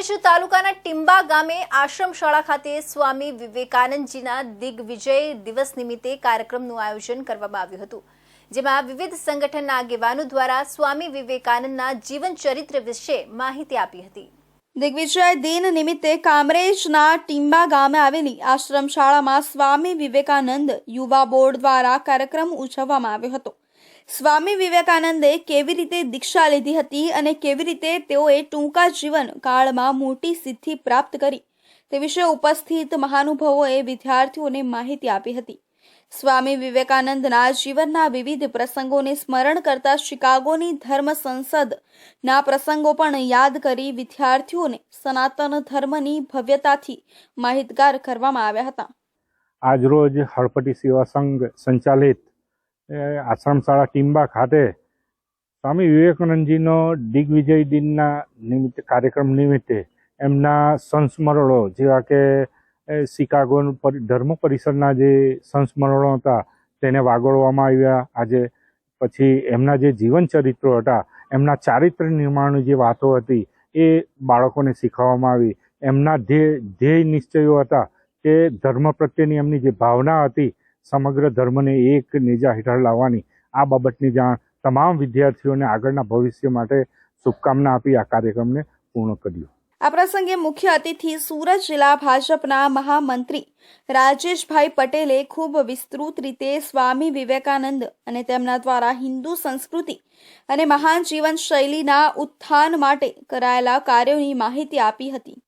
કામરેજ તાલુકાના ટિંબા ગામે આશ્રમ શાળા ખાતે સ્વામી વિવેકાનંદજીના દિગ્વિજય દિવસ નિમિત્તે કાર્યક્રમનું આયોજન કરવામાં આવ્યું હતું, જેમાં વિવિધ સંગઠનના આગેવાનો દ્વારા સ્વામી વિવેકાનંદના જીવન ચરિત્ર વિશે માહિતી આપી હતી. દિગ્વિજય દિન નિમિત્તે કામરેજના ટીંબા ગામે આવેલી આશ્રમ શાળામાં સ્વામી વિવેકાનંદ યુવા બોર્ડ દ્વારા કાર્યક્રમ ઉજવવામાં આવ્યો હતો. સ્વામી વિવેકાનંદે કેવી રીતે દીક્ષા લીધી હતી અને કેવી રીતે તેઓએ ટૂંકા જીવન કાળમાં મોટી સિદ્ધિ પ્રાપ્ત કરી તે વિશે ઉપસ્થિત મહાનુભાવોએ વિદ્યાર્થીઓને માહિતી આપી હતી. સ્વામી વિવેકાનંદના જીવનના વિવિધ પ્રસંગોને સ્મરણ કરતા શિકાગોની ધર્મ સંસદના પ્રસંગો પણ યાદ કરી વિદ્યાર્થીઓને સનાતન ધર્મની ભવ્યતાથી માહિતગાર કરવામાં આવ્યા હતા. આજરોજ હળપટી સેવા સંઘ સંચાલિત આશ્રમશાળા ટીમ્બા ખાતે સ્વામી વિવેકાનંદજીનો દિગ્વિજય દિનના નિમિત્તે, કાર્યક્રમ નિમિત્તે એમના સંસ્મરણો જેવા કે શિકાગો ધર્મ પરિષદના જે સંસ્મરણો હતા, તેને વાગોળવામાં આવ્યા. આજે પછી એમના જે જીવન ચરિત્રો હતા, એમના ચારિત્ર નિર્માણની જે વાતો હતી, એ બાળકોને શીખવવામાં આવી. એમના ધ્યેય ધ્યેય નિશ્ચયો હતા કે ધર્મ પ્રત્યેની એમની જે ભાવના હતી, સમગ્ર ધર્મને એક નેજા હેઠળ લાવવાની. આ બાબતની જાણ તમામ વિદ્યાર્થીઓને આગળના ભવિષ્ય માટે શુભકામના આપી આ કાર્યક્રમને પૂર્ણ કર્યો. આ પ્રસંગે મુખ્ય અતિથિ સુરત જિલ્લા ભાજપના મહામંત્રી રાજેશભાઈ પટેલે ખૂબ વિસ્તૃત રીતે સ્વામી વિવેકાનંદ અને તેમના દ્વારા હિન્દુ સંસ્કૃતિ અને મહાન જીવન શૈલીના ઉત્થાન માટે કરાયેલા કાર્યોની માહિતી આપી હતી.